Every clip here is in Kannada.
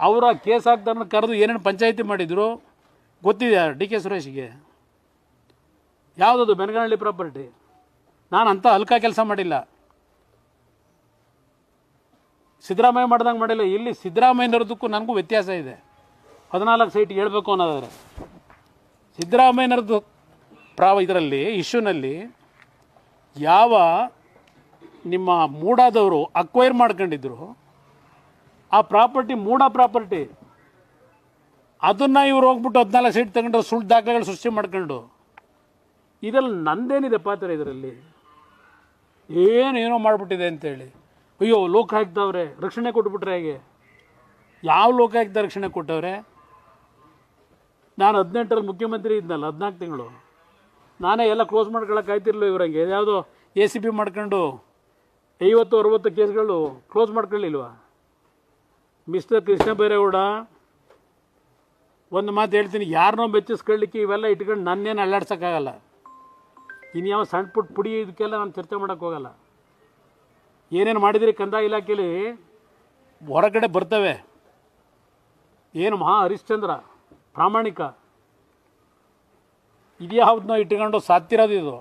ಅವರ ಕೇಸ್ ಹಾಕ್ತಾರನ್ನ ಕರೆದು ಏನೇನು ಪಂಚಾಯಿತಿ ಮಾಡಿದ್ರು ಗೊತ್ತಿದೆ ಡಿ ಕೆ ಸುರೇಶ್ಗೆ? ಯಾವುದದು ಬೆನಗನಹಳ್ಳಿ ಪ್ರಾಪರ್ಟಿ? ನಾನು ಅಂಥ ಅಲ್ಕ ಕೆಲಸ ಮಾಡಿಲ್ಲ. ಸಿದ್ದರಾಮಯ್ಯ ಮಾಡ್ದಂಗೆ ಮಾಡಿಲ್ಲ. ಇಲ್ಲಿ ಸಿದ್ದರಾಮಯ್ಯನವ್ರದಕ್ಕೂ ನನಗೂ ವ್ಯತ್ಯಾಸ ಇದೆ. ಹದಿನಾಲ್ಕು ಸೈಟ್ ಹೇಳಬೇಕು ಅನ್ನೋದಾದರೆ. ಸಿದ್ದರಾಮಯ್ಯನವ್ರದ್ದು ಪ್ರಾವ ಇದರಲ್ಲಿ, ಇಶ್ಯೂನಲ್ಲಿ ಯಾವ ನಿಮ್ಮ ಮೂಡಾದವರು ಅಕ್ವೈರ್ ಮಾಡ್ಕೊಂಡಿದ್ರು ಆ ಪ್ರಾಪರ್ಟಿ ಮೂಡ ಪ್ರಾಪರ್ಟಿ. ಅದನ್ನು ಇವ್ರು ಹೋಗ್ಬಿಟ್ಟು ಹದಿನಾಲ್ಕು ಸೀಟ್ ತಗೊಂಡು ಸುಳ್ಳು ದಾಖಲೆಗಳು ಸೃಷ್ಟಿ ಮಾಡ್ಕೊಂಡು. ಇದರಲ್ಲಿ ನಂದೇನಿದೆ ಪಾತ್ರ ಇದರಲ್ಲಿ? ಏನು ಏನೋ ಮಾಡಿಬಿಟ್ಟಿದೆ ಅಂತೇಳಿ. ಅಯ್ಯೋ ಲೋಕಾಯುಕ್ತವ್ರೆ ರಕ್ಷಣೆ ಕೊಟ್ಬಿಟ್ರೆ ಹೇಗೆ? ಯಾವ ಲೋಕಾಯುಕ್ತ ರಕ್ಷಣೆ ಕೊಟ್ಟವ್ರೆ? ನಾನು ಹದಿನೆಂಟರಲ್ಲಿ ಮುಖ್ಯಮಂತ್ರಿ ಇದ್ನಲ್ಲ, ಹದಿನಾಲ್ಕು ತಿಂಗಳು. ನಾನೇ ಎಲ್ಲ ಕ್ಲೋಸ್ ಮಾಡ್ಕೊಳಕ್ಕೆ ಆಯ್ತಿರ್ಲಿಲ್ಲ ಇವ್ರಂಗೆ ಯಾವುದೋ ಎ ಸಿ ಪಿ ಮಾಡ್ಕೊಂಡು ಐವತ್ತು, ಅರುವತ್ತು ಕೇಸ್ಗಳು ಕ್ಲೋಸ್ ಮಾಡ್ಕೊಳ್ಳಿಲ್ವಾ ಮಿಸ್ಟರ್ ಕೃಷ್ಣ ಬೈರೇಗೌಡ, ಒಂದು ಮಾತು ಹೇಳ್ತೀನಿ. ಯಾರನ್ನೋ ಬೆಚ್ಚಿಸ್ಕೊಳ್ಳಿಕ್ಕೆ ಇವೆಲ್ಲ ಇಟ್ಕೊಂಡು ನನ್ನೇನು ಅಲ್ಲಾಡ್ಸೋಕ್ಕಾಗಲ್ಲ. ಇನ್ಯಾವ ಯಾವ ಸಣ್ಣ ಪುಟ್ಟ ಪುಡಿ ಇದಕ್ಕೆಲ್ಲ ನಾನು ಚರ್ಚೆ ಮಾಡೋಕ್ಕೆ ಹೋಗಲ್ಲ. ಏನೇನು ಮಾಡಿದಿರಿ ಕಂದಾಯ ಇಲಾಖೆಯಲ್ಲಿ ಹೊರಗಡೆ ಬರ್ತವೆ. ಏನು ಮಹಾ ಹರಿಶ್ಚಂದ್ರ, ಪ್ರಾಮಾಣಿಕ. ಇದ್ಯಾವ್ದನ್ನ ಇಟ್ಕೊಂಡು ಸಾತ್ತಿರೋದು ಇದು.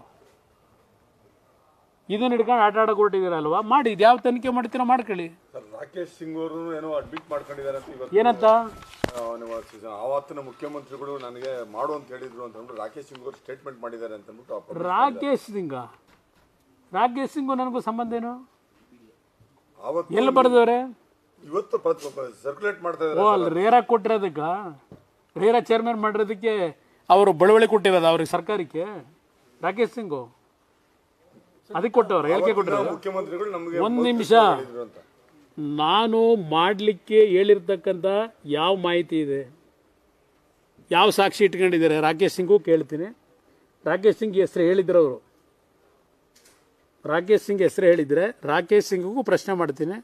ಇದನ್ನ ಹಿಡ್ಕೊಂಡು ಆಟ ಆಡಕ್ಕೆ ಹೊರಟಿದ್ದೀರಲ್ವಾ? ಮಾಡಿ ಇದು ಯಾವ ತನಿಖೆ ಮಾಡ್ತೀರೋ ಮಾಡ್ಕೊಳ್ಳಿ. ರಾಕೇಶ್ ಸಿಂಗ್ ಅವರು ಏನೋ ಅಡ್ಮಿಟ್ ಮಾಡ್ಕೊಂಡಿದ್ದಾರೆ ಅಂತ ಇವತ್ತು ಏನಂತ? ಆವತ್ತಿನ ಮುಖ್ಯಮಂತ್ರಿಗಳು ನನಗೆ ಮಾಡು ಅಂತ ಹೇಳಿದ್ರು ಅಂತ ಅಂದ್ಬಿಟ್ಟು ರಾಕೇಶ್ ಸಿಂಗ್ ಅವರು ಸ್ಟೇಟ್ಮೆಂಟ್ ಮಾಡಿದ್ದಾರೆ ಅಂತ ಅಂದ್ಬಿಟ್ಟು ರಾಕೇಶ್ ಸಿಂಗ? ರಾಕೇಶ್ ಸಿಂಗು ನನಗೂ ಸಂಬಂಧ ಏನು? ಎಲ್ಲಿ ಬರೆದವ್ರೆ ಇವತ್ತು ಸರ್ಕ್ಯುಲೇಟ್ ಮಾಡ್ತಾ ಓ ಅಲ್ಲಿ ರೇರಾ ಕೊಟ್ಟಿರೋದಕ್ಕ? ರೇರಾ ಚೇರ್ಮನ್ ಮಾಡಿರೋದಕ್ಕೆ ಅವರು ಬಳುವಳಿ ಕೊಟ್ಟಿರೋದು ಅವ್ರಿಗೆ ಸರ್ಕಾರಕ್ಕೆ? ರಾಕೇಶ್ ಸಿಂಗು? ಅದಕ್ಕೆ ಕೊಟ್ಟವ್ರೆ ಹೇಳಿಕೆ ಕೊಟ್ಟಿರೋದು? ಮುಖ್ಯಮಂತ್ರಿಗಳು ನಮಗೆ ಒಂದು ನಿಮಿಷ. ನಾನು ಮಾಡಲಿಕ್ಕೆ ಹೇಳಿರ್ತಕ್ಕಂಥ ಯಾವ ಮಾಹಿತಿ ಇದೆ? ಯಾವ ಸಾಕ್ಷಿ ಇಟ್ಕೊಂಡಿದ್ದಾರೆ? ರಾಕೇಶ್ ಸಿಂಗು ಕೇಳ್ತೀನಿ. ರಾಕೇಶ್ ಸಿಂಗ್ ಹೆಸರು ಹೇಳಿದ್ರು ಅವರು. ರಾಕೇಶ್ ಸಿಂಗ್ ಹೆಸರು ಹೇಳಿದರೆ ರಾಕೇಶ್ ಸಿಂಗಿಗೂ ಪ್ರಶ್ನೆ ಮಾಡ್ತೀನಿ.